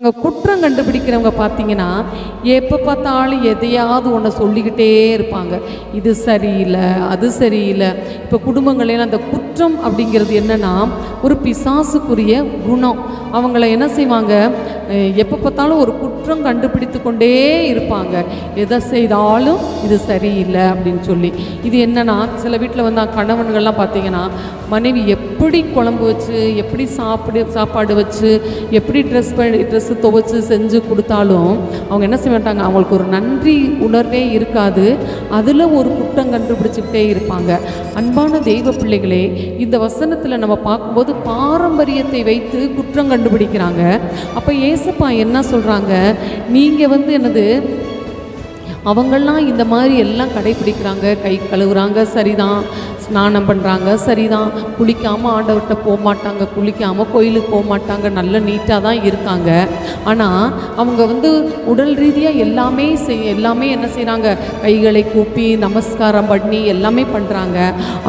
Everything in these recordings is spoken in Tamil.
இங்கே குற்றம் கண்டுபிடிக்கிறவங்க பார்த்தீங்கன்னா எப்போ பார்த்தாலும் எதையாவது ஒன்று சொல்லிக்கிட்டே இருப்பாங்க. இது சரியில்லை அது சரியில்லை. இப்போ குடும்பங்களில் அந்த குற்றம் அப்படிங்கிறது என்னன்னா ஒரு பிசாசுக்குரிய குணம். அவங்கள என்ன செய்வாங்க? எப்போ பார்த்தாலும் ஒரு குற்றம் கண்டுபிடித்து கொண்டே இருப்பாங்க. எதை செய்தாலும் இது சரியில்லை அப்படின்னு சொல்லி. இது என்னன்னா சில வீட்டில் வந்து கணவன்கள்லாம் பார்த்தீங்கன்னா மனைவி எப்படி குழம்பு வச்சு எப்படி சாப்பிடு சாப்பாடு வச்சு எப்படி ட்ரெஸ் பண்ணி ட்ரெஸ்ஸு துவைச்சு செஞ்சு கொடுத்தாலும் அவங்க என்ன செய்ய மாட்டாங்க அவங்களுக்கு ஒரு நன்றி உணர்வே இருக்காது. அதில் ஒரு குற்றம் கண்டுபிடிச்சிக்கிட்டே இருப்பாங்க. அன்பான தெய்வ பிள்ளைகளே இந்த வசனத்தில் நம்ம பார்க்கும்போது பாரம்பரியத்தை வைத்து குற்றம் கண்டுபிடிக்கிறாங்க. அப்போ ஏசப்பா என்ன சொல்கிறாங்க நீங்கள் வந்து என்னது அவங்கெல்லாம் இந்த மாதிரி எல்லாம் கடைப்பிடிக்கிறாங்க கை கழுவுறாங்க சரிதான். ஸ்நானம் பண்ணுறாங்க சரிதான். குளிக்காமல் ஆண்டவர்கிட்ட போக மாட்டாங்க குளிக்காமல் கோயிலுக்கு போக மாட்டாங்க நல்ல நீட்டாக தான் இருக்காங்க. ஆனால் அவங்க வந்து உடல் ரீதியாக எல்லாமே செய் எல்லாமே என்ன செய்கிறாங்க கைகளை கூப்பி நமஸ்காரம் பண்ணி எல்லாமே பண்ணுறாங்க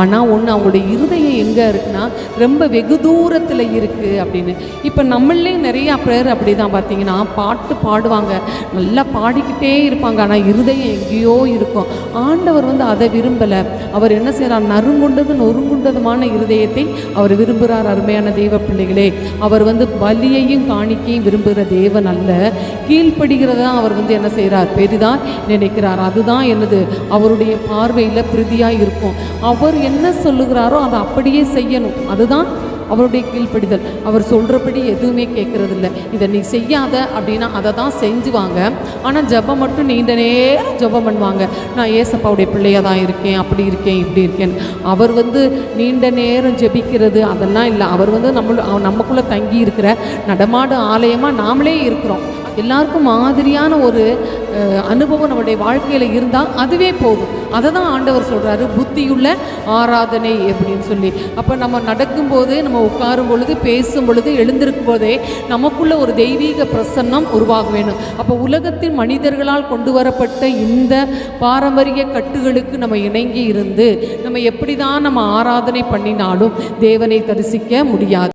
ஆனால் ஒன்று அவங்களுடைய இருதயம் எங்கே இருக்குன்னா ரொம்ப வெகு தூரத்தில் இருக்குது அப்படின்னு. இப்போ நம்மளே நிறையா பேர் அப்படி தான் பார்த்தீங்கன்னா பாட்டு பாடுவாங்க. நல்லா பாடிக்கிட்டே இருப்பாங்க. ஆனால் இருதயம் எங்கேயோ இருக்கும். ஆண்டவர் வந்து அதை விரும்பலை. அவர் என்ன செய்கிறார் கருங்குண்டதும் நொறுங்குண்டதுமான இருதயத்தை அவர் விரும்புகிறார் அருமையான தெய்வ பிள்ளைகளே. அவர் வந்து பலியையும் காணிக்கையும் விரும்புகிற தேவன் அல்ல. கீழ்ப்படுகிறதா அவர் வந்து என்ன செய்கிறார்? பெரிதாக நினைக்கிறார். அதுதான் என்னது? அவருடைய பார்வையில் பிரதியாக இருக்கும். அவர் என்ன சொல்லுகிறாரோ அதை அப்படியே செய்யணும். அதுதான் அவருடைய கீழ்ப்படிதல். அவர் சொல்கிறபடி எதுவுமே கேட்குறதில்ல. இதை நீ செய்யாத அப்படின்னா அதை தான் செஞ்சுவாங்க ஆனால் ஜெபம் மட்டும் நீண்ட நேரம் ஜெபம் பண்ணுவாங்க. நான் ஏசப்பாவுடைய பிள்ளையாக தான் இருக்கேன் அப்படி இருக்கேன் இப்படி இருக்கேன். அவர் வந்து நீண்ட நேரம் ஜெபிக்கிறது அதெல்லாம் இல்லை. அவர் வந்து நம்ம நமக்குள்ளே தங்கி இருக்கிற நடமாடு ஆலயமாக நாமளே இருக்கிறோம். எல்லாருக்கும் மாதிரியான ஒரு அனுபவம் நம்முடைய வாழ்க்கையில் இருந்தால் அதுவே போதும். அதை தான் ஆண்டவர் சொல்கிறாரு புத்தியுள்ள ஆராதனை அப்படின்னு சொல்லி. அப்போ நம்ம நடக்கும்போது நம்ம உட்காரும் பொழுது பேசும் பொழுது எழுந்திருக்கும் போதே நமக்குள்ள ஒரு தெய்வீக பிரசன்னம் உருவாக வேணும் அப்போ உலகத்தின் மனிதர்களால் கொண்டு வரப்பட்ட இந்த பாரம்பரிய கட்டுகளுக்கு நம்ம இணங்கி இருந்து நம்ம எப்படி தான் நம்ம ஆராதனை பண்ணினாலும் தேவனை தரிசிக்க முடியாது.